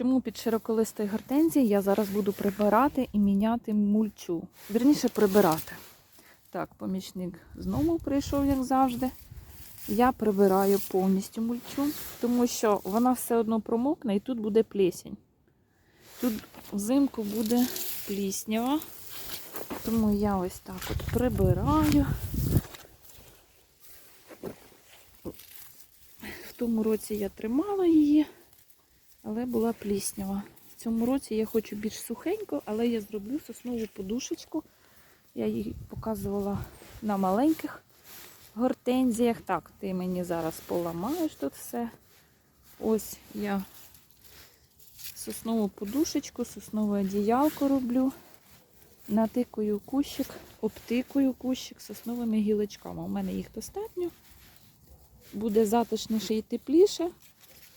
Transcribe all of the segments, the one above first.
Чому під широколистої гортензії я зараз буду прибирати і міняти мульчу? Вірніше прибирати. Так, помічник знову прийшов, як завжди. Я прибираю повністю мульчу, тому що вона все одно промокне і тут буде плесень. Тут взимку буде пліснява. Тому я ось так от прибираю. В тому році я тримала її, але була пліснява. В цьому році я хочу більш сухенько, але я зроблю соснову подушечку. Я її показувала на маленьких гортензіях. Так, ти мені зараз поламаєш тут все. Ось я соснову подушечку, соснове одіялко роблю. Натикую кущик, обтикую кущик сосновими гілочками. У мене їх достатньо. Буде затишніше і тепліше,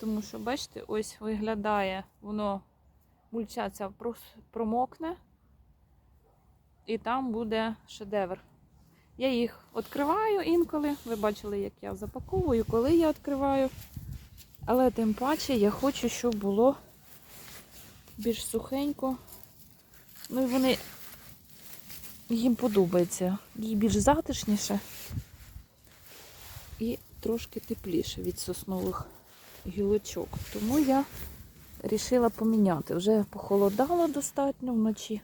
тому що, бачите, ось виглядає, воно мульча ця промокне, і там буде шедевр. Я їх відкриваю інколи. Ви бачили, як я запаковую, коли я відкриваю. Але тим паче я хочу, щоб було більш сухенько. Ну і вони їм подобається. Їй більш затишніше і трошки тепліше від соснових гілочок. Тому я вирішила поміняти. Вже похолодало достатньо вночі.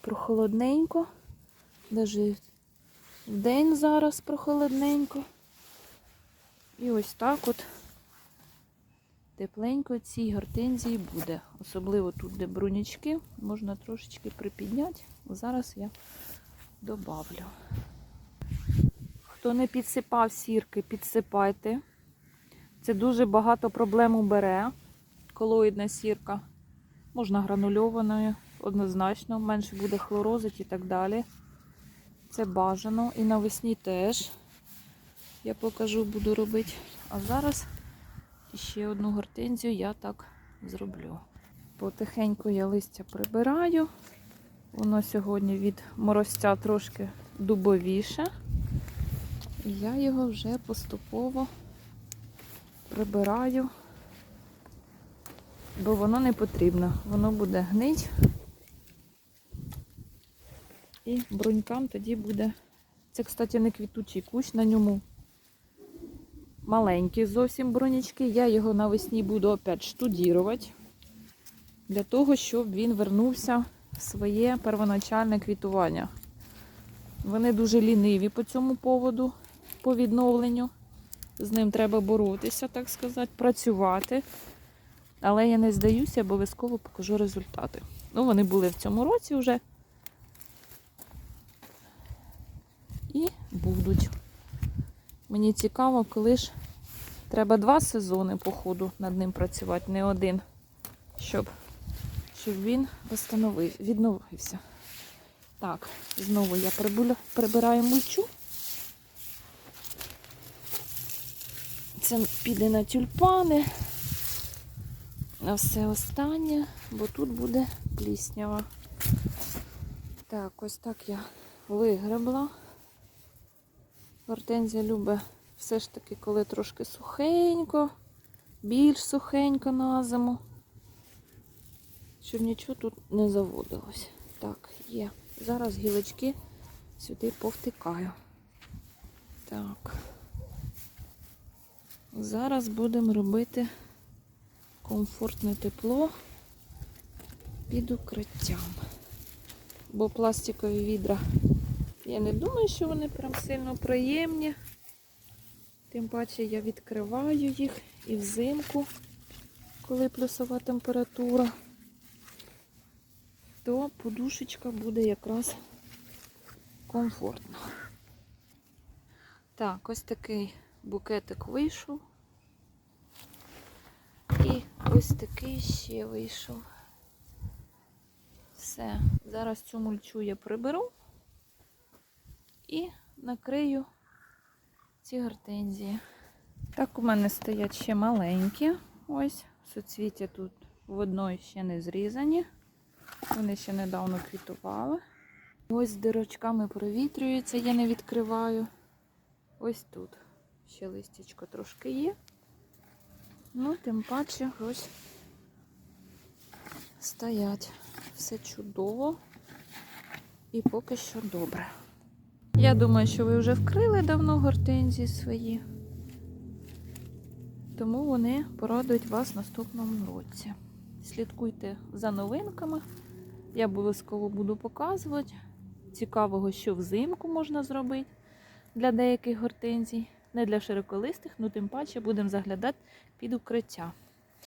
Прохолодненько. Навіть день зараз прохолодненько. І ось так от тепленько цій гортензії буде. Особливо тут, де брунячки, можна трошечки припідняти. Зараз я добавлю. Хто не підсипав сірки, підсипайте. Це дуже багато проблем убере. Колоїдна сірка. Можна гранульованою, однозначно, менше буде хлорозить і так далі. Це бажано. І навесні теж. Я покажу, буду робити. А зараз ще одну гортензію я так зроблю. Потихеньку я листя прибираю. Воно сьогодні від морозця трошки дубовіше. І я його вже поступово прибираю, бо воно не потрібно. Воно буде гнить. І брунькам тоді буде. Це, кстати, не квітучий кущ, на ньому маленькі зовсім бронячки. Я його навесні буду опять штудірувати, для того, щоб він вернувся в своє первоначальне квітування. Вони дуже ліниві по цьому поводу, по відновленню. З ним треба боротися, так сказати, працювати. Але я не здаюся, обов'язково покажу результати. Ну, вони були в цьому році вже. І будуть. Мені цікаво, коли ж треба два сезони, по ходу над ним працювати, не один, щоб, щоб він відновився. Так, знову я прибираю мульчу. Це піде на тюльпани, на все останнє, бо тут буде пліснява. Так, ось так я вигребла. Гортензія любить все ж таки, коли трошки сухенько, більш сухенько на зиму. Щоб нічого тут не заводилось. Так, є. Зараз гілочки сюди повтикаю. Так. Зараз будемо робити комфортне тепло під укриттям. Бо пластикові відра, я не думаю, що вони прям сильно приємні. Тим паче я відкриваю їх і взимку, коли плюсова температура, то подушечка буде якраз комфортно. Так, ось такий букетик вийшов. І ось такий ще вийшов. Все. Зараз цю мульчу я приберу і накрию ці гортензії. Так, у мене стоять ще маленькі. Ось, суцвіття тут в одної ще не зрізані. Вони ще недавно квітували. Ось з дирочками провітрюється, я не відкриваю. Ось тут ще листячко трошки є. Ну, тим паче ось стоять. Все чудово і поки що добре. Я думаю, що ви вже вкрили давно гортензії свої, тому вони порадують вас наступному році. Слідкуйте за новинками. Я обов'язково буду показувати. Цікавого, що взимку можна зробити для деяких гортензій. Не для широколистих, ну тим паче будемо заглядати під укриття.